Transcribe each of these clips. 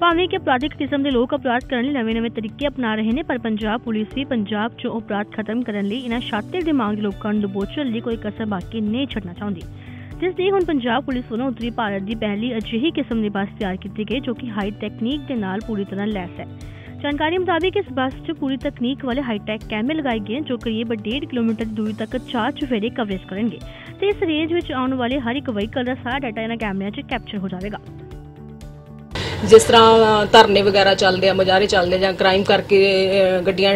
ਭਾਵੇਂ ਕਿ ਅਪਰਾਧਿਕ ਕਿਸਮ ਦੇ ਲੋਕ ਅਪਰਾਧ ਕਰਨ ਲਈ ਨਵੇਂ-ਨਵੇਂ ਤਰੀਕੇ ਅਪਣਾ ਰਹੇ ਨੇ, ਪਰ ਪੰਜਾਬ ਪੁਲਿਸ ਵੀ ਪੰਜਾਬ 'ਚੋਂ ਅਪਰਾਧ ਖਤਮ ਕਰਨ ਲਈ ਇਹਨਾਂ ਸ਼ਾਤਿਰ ਦਿਮਾਗ ਦੇ ਲੋਕਾਂ ਨੂੰ ਦਬੋਚਣ ਲਈ ਕੋਈ ਕਸਰ ਬਾਕੀ ਨਹੀਂ ਛੱਡਣਾ ਚਾਹੁੰਦੀ। ਜਿਸ ਲਈ ਹੁਣ ਪੰਜਾਬ ਪੁਲਿਸ ਵੱਲੋਂ ਉੱਤਰੀ ਭਾਰਤ ਦੀ ਪਹਿਲੀ ਅਜਿਹੀ ਕਿਸਮ ਦੀ ਬੱਸ ਤਿਆਰ ਕੀਤੀ ਗਈ ਜੋ ਕਿ ਹਾਈ ਟੈਕਨੀਕ ਦੇ ਨਾਲ ਪੂਰੀ ਤਰ੍ਹਾਂ ਲੈਸ ਹੈ। ਜਾਣਕਾਰੀ ਮੁਤਾਬਿਕ ਇਸ ਬੱਸ 'ਚ ਪੂਰੀ ਤਕਨੀਕ ਵਾਲੇ ਹਾਈਟੈਕ ਕੈਮਰੇ ਲਗਾਏ ਗਏ ਜੋ ਕਰੀਬ 1.5 ਕਿਲੋਮੀਟਰ ਦੂਰੀ ਤੱਕ ਚਾਰ ਚੁਫੇਰੇ ਕਵਰੇਜ ਕਰਨਗੇ ਤੇ ਇਸ ਰੇਂਜ ਵਿੱਚ ਆਉਣ ਵਾਲੇ ਹਰ ਇੱਕ ਵਹੀਕਲ ਦਾ ਸਾਰਾ ਡਾਟਾ ਇਹਨਾਂ ਕੈਮਰਿਆਂ 'ਚ ਕੈਪਚਰ ਹੋ ਜਾਵੇਗਾ। ਜਿਸ ਤਰ੍ਹਾਂ ਧਰਨੇ ਵਗੈਰਾ ਚੱਲਦੇ ਆ, ਮੁਜ਼ਾਹਰੇ ਚੱਲਦੇ ਜਾਂ ਕ੍ਰਾਈਮ ਕਰਕੇ ਗੱਡੀਆਂ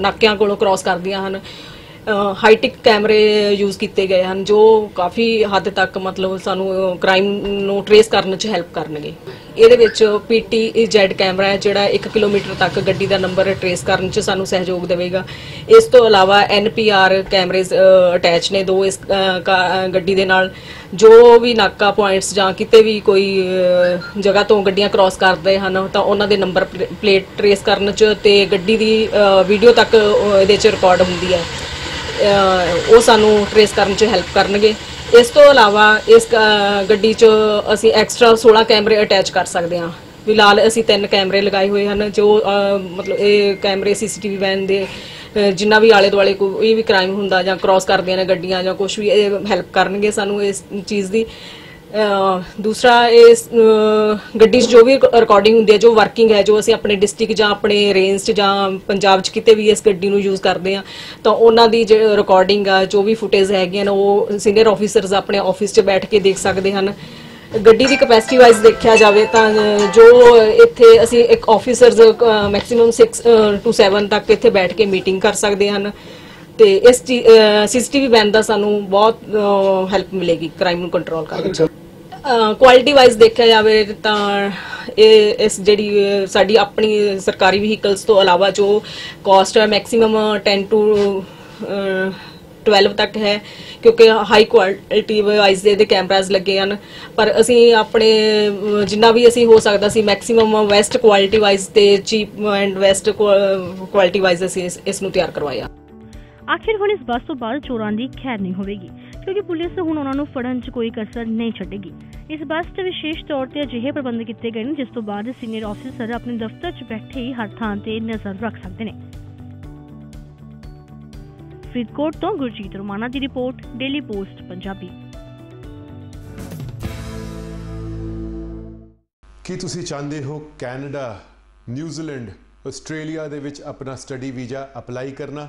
ਨਾਕਿਆਂ ਕੋਲੋਂ ਕ੍ਰਾਸ ਕਰਦੀਆਂ ਹਨ ਹਾਈਟੈਕ ਕੈਮਰੇ ਯੂਜ਼ ਕੀਤੇ ਗਏ ਹਨ, ਜੋ ਕਾਫੀ ਹੱਦ ਤੱਕ ਮਤਲਬ ਸਾਨੂੰ ਕ੍ਰਾਈਮ ਨੂੰ ਟਰੇਸ ਕਰਨ 'ਚ ਹੈਲਪ ਕਰਨਗੇ। ਇਹਦੇ ਵਿੱਚ ਪੀਟੀ ਜ਼ੈਡ ਕੈਮਰਾ ਹੈ, ਜਿਹੜਾ 1 ਕਿਲੋਮੀਟਰ ਤੱਕ ਗੱਡੀ ਦਾ ਨੰਬਰ ਟਰੇਸ ਕਰਨ 'ਚ ਸਾਨੂੰ ਸਹਿਯੋਗ ਦੇਵੇਗਾ। ਇਸ ਤੋਂ ਇਲਾਵਾ ਐਨਪੀਆਰ ਕੈਮਰੇਜ਼ ਅਟੈਚ ਨੇ ਦੋ ਇਸ ਕਾ- ਗੱਡੀ ਦੇ ਨਾਲ। ਜੋ ਵੀ ਨਾਕਾ ਪੁਆਇੰਟਸ ਜਾਂ ਕਿਤੇ ਵੀ ਕੋਈ ਜਗ੍ਹਾ ਤੋਂ ਗੱਡੀਆਂ ਕ੍ਰਾਸ ਕਰਦੇ ਹਨ, ਤਾਂ ਉਹਨਾਂ ਦੇ ਨੰਬਰ ਪਲੇਟ ਟਰੇਸ ਕਰਨ 'ਚ ਤੇ ਗੱਡੀ ਦੀ ਵੀਡੀਓ ਤੱਕ ਇਹਦੇ 'ਚ ਰਿਕਾਰਡ ਹੁੰਦੀ ਹੈ। ਉਹ ਸਾਨੂੰ ਟਰੇਸ ਕਰਨ 'ਚ ਹੈਲਪ ਕਰਨਗੇ। ਇਸ ਤੋਂ ਇਲਾਵਾ ਇਸ ਗੱਡੀ 'ਚ ਅਸੀਂ ਐਕਸਟਰਾ 16 ਕੈਮਰੇ ਅਟੈਚ ਕਰ ਸਕਦੇ ਹਾਂ। ਫਿਲਹਾਲ ਅਸੀਂ ਤਿੰਨ ਕੈਮਰੇ ਲਗਾਏ ਹੋਏ ਹਨ, ਜੋ ਮਤਲਬ ਇਹ ਕੈਮਰੇ ਸੀਸੀਟੀਵੀ ਵੈਨ ਦੇ ਜਿੰਨਾ ਵੀ ਆਲੇ ਦੁਆਲੇ ਕੋਈ ਵੀ ਕ੍ਰਾਈਮ ਹੁੰਦਾ ਜਾਂ ਕ੍ਰਾਸ ਕਰਦੀਆਂ ਨੇ ਗੱਡੀਆਂ ਜਾਂ ਕੁਝ ਵੀ, ਇਹ ਹੈਲਪ ਕਰਨਗੇ ਸਾਨੂੰ ਇਸ ਚੀਜ਼ ਦੀ। ਦੂਸਰਾ ਇਸ ਗੱਡੀ 'ਚ ਜੋ ਵੀ ਰਿਕਾਰਡਿੰਗ ਹੁੰਦੀ ਹੈ, ਜੋ ਵਰਕਿੰਗ ਹੈ, ਜੋ ਅਸੀਂ ਆਪਣੇ ਡਿਸਟ੍ਰਿਕਟ ਜਾਂ ਆਪਣੇ ਰੇਂਜ 'ਚ ਜਾਂ ਪੰਜਾਬ 'ਚ ਕਿਤੇ ਵੀ ਇਸ ਗੱਡੀ ਨੂੰ ਯੂਜ਼ ਕਰਦੇ ਆ ਤਾਂ ਉਹਨਾਂ ਦੀ ਜੋ ਰਿਕਾਰਡਿੰਗ ਆ, ਜੋ ਵੀ ਫੁਟੇਜ ਹੈਗੀਆਂ ਨੇ, ਉਹ ਸੀਨੀਅਰ ਆਫੀਸਰਸ ਆਪਣੇ ਆਫਿਸ 'ਚ ਬੈਠ ਕੇ ਦੇਖ ਸਕਦੇ ਹਨ। ਗੱਡੀ ਦੀ ਕਪੈਸਿਟੀ ਵਾਈਜ਼ ਦੇਖਿਆ ਜਾਵੇ ਤਾਂ ਜੋ ਇੱਥੇ ਅਸੀਂ ਇੱਕ ਆਫੀਸਰਸ ਮੈਕਸਿਮਮ 6 ਟੂ 7 ਤੱਕ ਇੱਥੇ ਬੈਠ ਕੇ ਮੀਟਿੰਗ ਕਰ ਸਕਦੇ ਹਨ। ਤੇ ਇਸ ਸੀਸੀਟੀਵੀ ਵੈਨ ਦਾ ਸਾਨੂੰ ਬਹੁਤ ਹੈਲਪ ਮਿਲੇਗੀ ਕ੍ਰਾਈਮ ਨੂੰ ਕੰਟਰੋਲ ਕਰਨ ਵਿੱਚ ਕੁਆਲਿਟੀ ਵਾਈਜ਼ ਦੇਖਿਆ ਜਾਵੇ ਤਾਂ ਇਹ, ਇਸ ਜਿਹੜੀ ਸਾਡੀ ਆਪਣੀ ਸਰਕਾਰੀ ਵਹੀਕਲਸ ਤੋਂ ਇਲਾਵਾ ਜੋ ਕਾਸਟ ਹੈ ਮੈਕਸਿਮਮ 10 ਟੂ 12 ਤੱਕ ਹੈ, ਕਿਉਂਕਿ ਹਾਈ ਕੁਆਲਿਟੀ ਵਾਈਜ਼ ਦੇ ਕੈਮਰਾਜ਼ ਲੱਗੇ ਹਨ। ਪਰ ਅਸੀਂ ਆਪਣੇ ਜਿੰਨਾ ਵੀ ਅਸੀਂ ਹੋ ਸਕਦਾ ਸੀ ਮੈਕਸਿਮਮ ਵੈਸਟ ਕੁਆਲਿਟੀ ਵਾਈਜ਼ ਤੇ cheap and best quality wise ਅਸੀਂ ਇਸ- ਇਸ ਨੂੰ ਤਿਆਰ ਕਰਵਾਇਆ। ਆਖਿਰ ਹੁਣ ਇਸ ਬੱਸ ਤੋਂ ਬਾਅਦ ਚੋਰਾਂ ਦੀ ਖੈਰ ਨਹੀਂ ਹੋਵੇਗੀ। ਕਿਉਂਕਿ ਪੁਲਿਸ ਹੁਣ ਉਹਨਾਂ ਨੂੰ ਫੜਨ 'ਚ ਕੋਈ ਕਸਰ ਨਹੀਂ ਛੱਡੇਗੀ। ਇਸ ਬੱਸ 'ਚ ਵਿਸ਼ੇਸ਼ ਤੌਰ ਤੇ ਅਜਿਹੇ ਪ੍ਰਬੰਧ ਕੀਤੇ ਗਏ ਨੇ, ਜਿਸ ਤੋਂ ਬਾਅਦ ਸੀਨੀਅਰ ਅਫਸਰ ਆਪਣੇ ਦਫ਼ਤਰ 'ਚ ਬੈਠੇ ਹੀ ਹਰ ਥਾਂ ਤੇ ਨਜ਼ਰ ਰੱਖ ਸਕਦੇ ਨੇ। ਫਰੀਦਕੋਟ ਤੋਂ ਗੁਰਜੀਤ ਰੋਮਾਣਾ ਦੀ ਰਿਪੋਰਟ, ਡੇਲੀ ਪੋਸਟ, ਪੰਜਾਬੀ। ਕੀ ਤੁਸੀਂ ਚਾਹੁੰਦੇ ਹੋ ਕੈਨੇਡਾ, ਨਿਊਜ਼ੀਲੈਂਡ, ਆਸਟ੍ਰੇਲੀਆ ਦੇ ਵਿੱਚ ਆਪਣਾ ਸਟੱਡੀ ਵੀਜ਼ਾ ਅਪਲਾਈ ਕਰਨਾ?